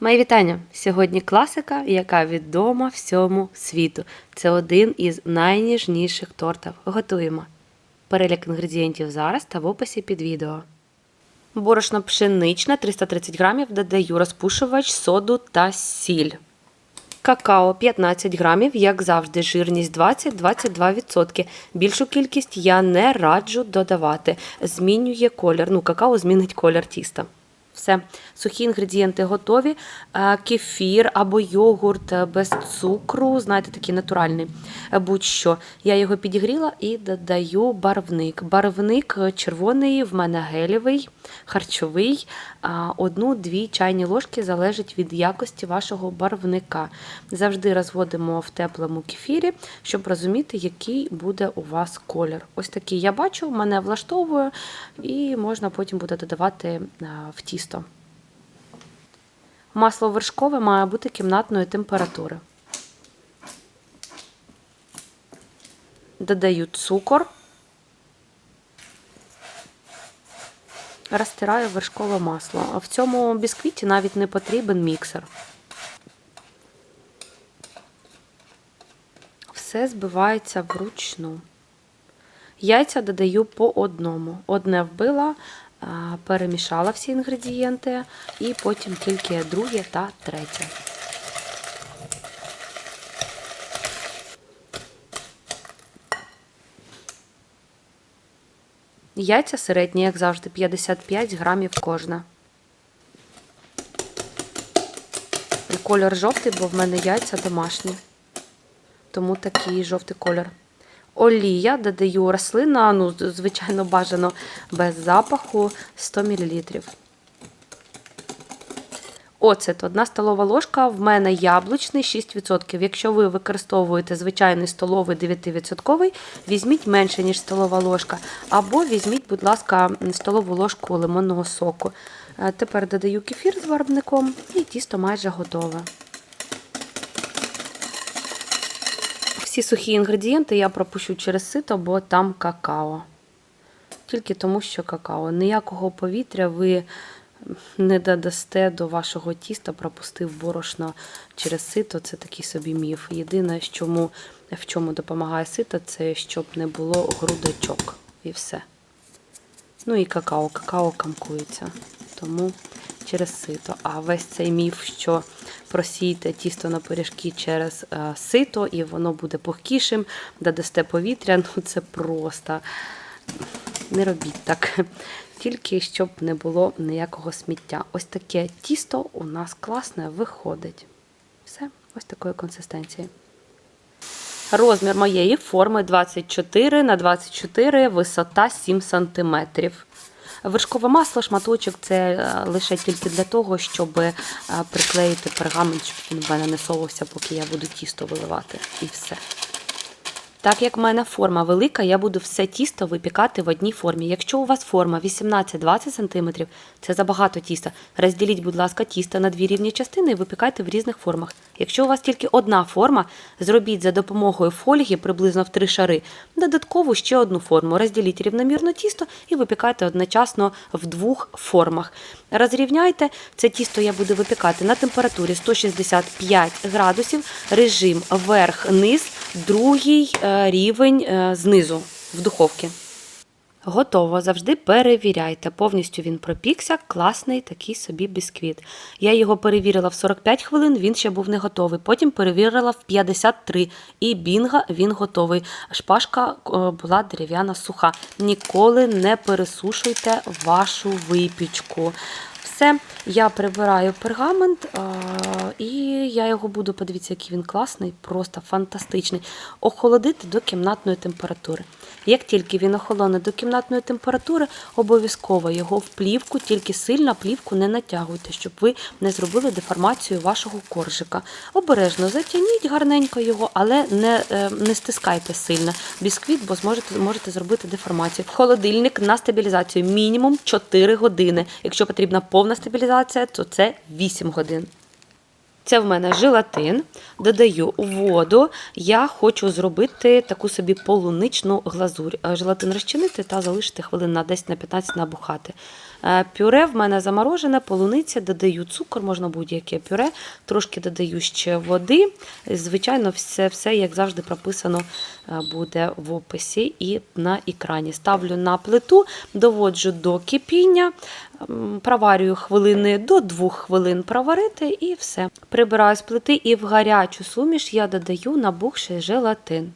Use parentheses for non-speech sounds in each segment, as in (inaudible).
Мої вітання! Сьогодні класика, яка відома всьому світу. Це один із найніжніших тортів. Готуємо. Перелік інгредієнтів зараз та в описі під відео. Борошно пшеничне 330 грамів, додаю розпушувач, соду та сіль. Какао 15 грамів, як завжди, жирність 20-22%. Більшу кількість я не раджу додавати. Змінює колір. Ну, какао змінить колір тіста. Все, сухі інгредієнти готові. Е, Кефір або йогурт е, без цукру, знаєте, такий натуральний. е, Будь-що. Я його підігріла і додаю барвник. Барвник е, червоний, в мене гелєвий, харчовий. Одну-дві чайні ложки залежить від якості вашого барвника. Завжди розводимо в теплому кефірі, щоб розуміти, який буде у вас колір. Ось такий я бачу, мене влаштовує, і можна потім буде додавати в тісто. Масло вершкове має бути кімнатної температури. Додаю цукор. Розтираю вершкове масло. В цьому бісквіті навіть не потрібен міксер. Все збивається вручну. Яйця додаю по одному. Одне вбила, перемішала всі інгредієнти, і потім тільки друге та третє. Яйця середні, як завжди, 55 грамів кожна. Кольор жовтий, бо в мене яйця домашні. Тому такий жовтий колір. Олія додаю рослина, ну, звичайно, бажано без запаху 100 мл. Оцет, одна столова ложка, в мене яблучний 6%. Якщо ви використовуєте звичайний столовий 9%, візьміть менше, ніж столова ложка. Або візьміть, будь ласка, столову ложку лимонного соку. Е, Тепер додаю кефір з барвником і тісто майже готове. Всі сухі інгредієнти я пропущу через сито, бо там какао. Тільки тому, що какао. Ніякого повітря ви не додасте до вашого тіста, пропустив борошно через сито. Це такий собі міф. Єдине, чому, в чому допомагає сито, це щоб не було грудочок. І все. Ну і какао. Какао камкується. Тому через сито. А весь цей міф, що просійте тісто на пиріжки через е, сито, і воно буде пухкішим, додасте повітря. Ну це просто не робіть так. Тільки щоб не було ніякого сміття. Ось таке тісто у нас класне виходить. Все, ось такої консистенції. Розмір моєї форми 24 на 24, висота 7 см. Вершкове масло, шматочок це е, лише тільки для того, щоб е, приклеїти пергамент, щоб він в мене не совався, поки я буду тісто виливати. І все. Так як в мене форма велика, я буду все тісто випікати в одній формі. Якщо у вас форма 18-20 см, це забагато тіста. Розділіть, будь ласка, тісто на дві рівні частини і випікайте в різних формах. Якщо у вас тільки одна форма, зробіть за допомогою фольги приблизно в три шари. Додатково ще одну форму. Розділіть рівномірно тісто і випікайте одночасно в двох формах. Розрівняйте це тісто я буду випікати на температурі 165 градусів, режим верх-низ, другий е, рівень е, знизу в духовці. Готово, завжди перевіряйте. Повністю він пропікся, класний такий собі бісквіт. Я його перевірила в 45 хвилин, він ще був не готовий. Потім перевірила в 53 і бінга він готовий. Шпажка е, була дерев'яна суха. Ніколи не пересушуйте вашу випічку. Все, я прибираю пергамент, і я його буду, подивіться, який він класний, просто фантастичний. Охолодити до кімнатної температури. Як тільки він охолоне до кімнатної температури, обов'язково його в плівку, тільки сильно плівку не натягуйте, щоб ви не зробили деформацію вашого коржика. Обережно затягніть гарненько його, але не, е, не стискайте сильно бісквіт, бо зможете можете зробити деформацію. Холодильник на стабілізацію мінімум 4 години. Якщо потрібна повна стабілізація, то це 8 годин. Це в мене желатин. Додаю воду. Я хочу зробити таку собі полуничну глазурь. Е, Желатин розчинити та залишити хвилин на 10 на 15 набухати. Е, Пюре в мене заморожене, полуниця, додаю цукор, можна будь-яке пюре, трошки додаю ще води. Звичайно, все, все як завжди, прописано е, буде в описі і на екрані. Ставлю на плиту, доводжу до кипіння, проварюю хвилини до 2 хвилин проварити і все. Прибираю з плити і в гарячу суміш я додаю набухший желатин.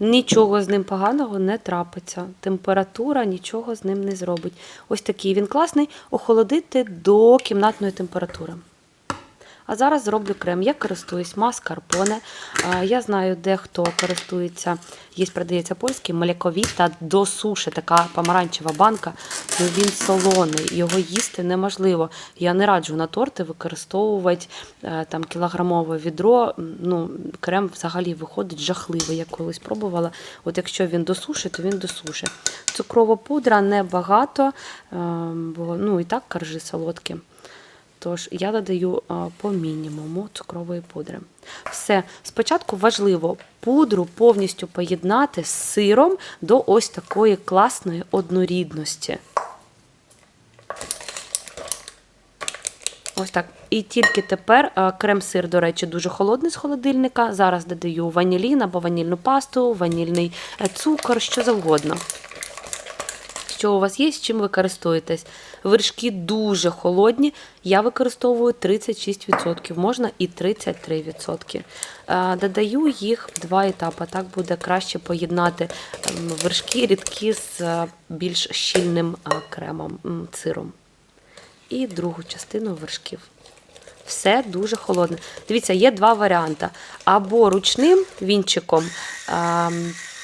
Нічого з ним поганого не трапиться. Температура нічого з ним не зробить. Ось такий він класний. Охолодити до кімнатної температури. А зараз зроблю крем. Я користуюсь маскарпоне. Я знаю, де хто користується. Є, продається польський моляковіта до суші, така помаранчева банка. Ну, він солоний, його їсти неможливо. Я не раджу на торти використовувати е, там кілограмове відро. Ну, крем взагалі виходить жахливий. Я колись пробувала. От якщо він до суші, то він до суші. Цукрова пудра небагато, ем, бо ну і так коржі солодкі. Тож я додаю по мінімуму цукрової пудри. Все, спочатку важливо пудру повністю поєднати з сиром до ось такої класної однорідності. Ось так. І тільки тепер крем-сир, до речі, дуже холодний з холодильника. Зараз додаю ванілін або ванільну пасту, ванільний е, цукор, що завгодно що у вас є, з чим ви користуєтесь. Вершки дуже холодні. Я використовую 36%, можна і 33%. Е, Додаю їх в два етапи. Так буде краще поєднати вершки рідкі з більш щільним кремом, сиром. І другу частину вершків. Все дуже холодне. Дивіться, є два варіанти. Або ручним вінчиком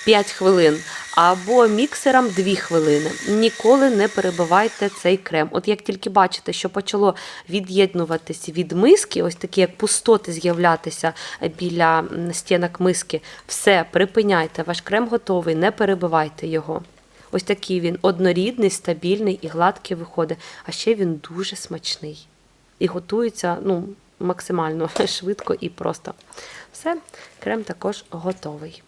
5 хвилин, або міксером 2 хвилини. Ніколи не перебивайте цей крем. От як тільки бачите, що почало від'єднуватися від миски, ось такі як пустоти з'являтися біля стінок миски, все, припиняйте, ваш крем готовий, не перебивайте його. Ось такий він однорідний, стабільний і гладкий виходить. А ще він дуже смачний. І готується ну, максимально (laughs) швидко і просто. Все, крем також готовий.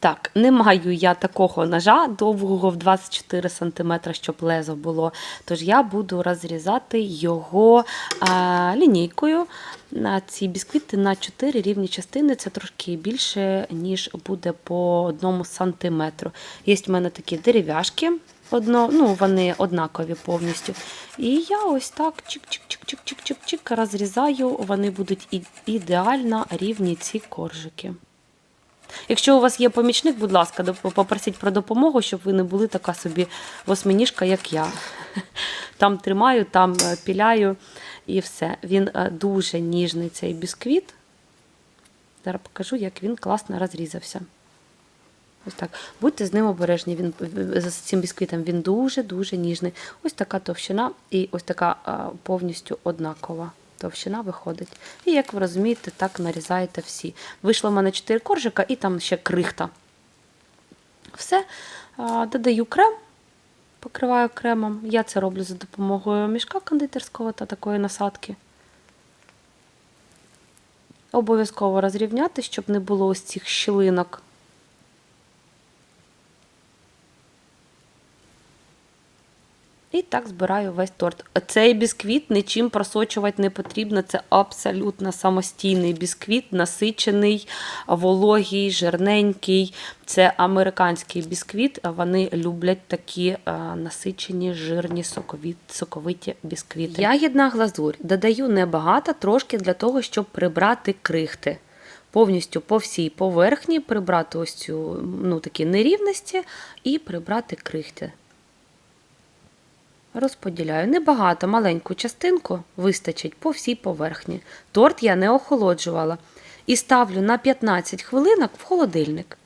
Так, не маю я такого ножа довгого в 24 см, щоб лезо було. Тож я буду розрізати його а, лінійкою на ці бісквіти на 4 рівні частини. Це трошки більше, ніж буде по одному сантиметру. Є в мене такі дерев'яшки. Одно, ну, вони однакові повністю. І я ось так чик-чик-чик-чик-чик-чик розрізаю, вони будуть ідеально рівні ці коржики. Якщо у вас є помічник, будь ласка, попросіть про допомогу, щоб ви не були така собі восьминіжка, як я. Там тримаю, там е, піляю і все. Він е, дуже ніжний цей бісквіт. Зараз покажу, як він класно розрізався. Ось так. Будьте з ним обережні. Він е, з цим бісквітом він дуже-дуже ніжний. Ось така товщина і ось така повністю однакова. Товщина виходить. І як ви розумієте, так нарізаєте всі. Вийшло в мене 4 коржика і там ще крихта. Все. Додаю крем, покриваю кремом. Я це роблю за допомогою мішка кондитерського та такої насадки. Обов'язково розрівняти, щоб не було ось цих щілинок. І так збираю весь торт. Цей бісквіт нічим просочувати не потрібно. Це абсолютно самостійний бісквіт, насичений, вологий, жирненький. Це американський бісквіт. Вони люблять такі е, насичені, жирні, соковиті бісквіти. Ягідна глазурь додаю небагато, трошки для того, щоб прибрати крихти. Повністю по всій поверхні прибрати ось цю ну, такі нерівності і прибрати крихти. Розподіляю небагато, маленьку частинку вистачить по всій поверхні. Торт я не охолоджувала і ставлю на 15 хвилинок в холодильник.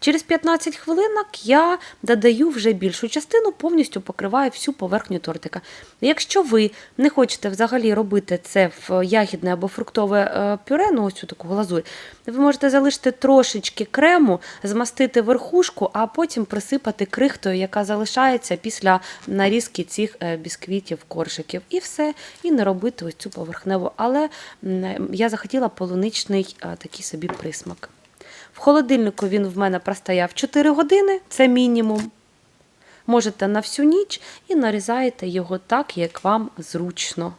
Через 15 хвилинок я додаю вже більшу частину, повністю покриваю всю поверхню тортика. Якщо ви не хочете взагалі робити це в ягідне або фруктове е, пюре, ну ось цю таку глазурь, ви можете залишити трошечки крему, змастити верхушку, а потім присипати крихтою, яка залишається після нарізки цих е, бісквітів, коржиків. І все, і не робити ось цю поверхневу. Але я захотіла полуничний е, такий собі присмак. Холодильнику він в мене простояв 4 години, це мінімум. Можете на всю ніч і нарізаєте його так, як вам зручно.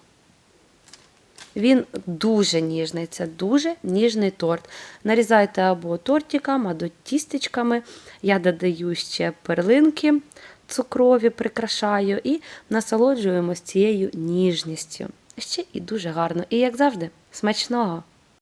Він дуже ніжний, це дуже ніжний торт. Нарізайте або тортиком, або тістечками. Я додаю ще перлинки цукрові, прикрашаю і насолоджуємось цією ніжністю. Ще і дуже гарно. І як завжди, смачного!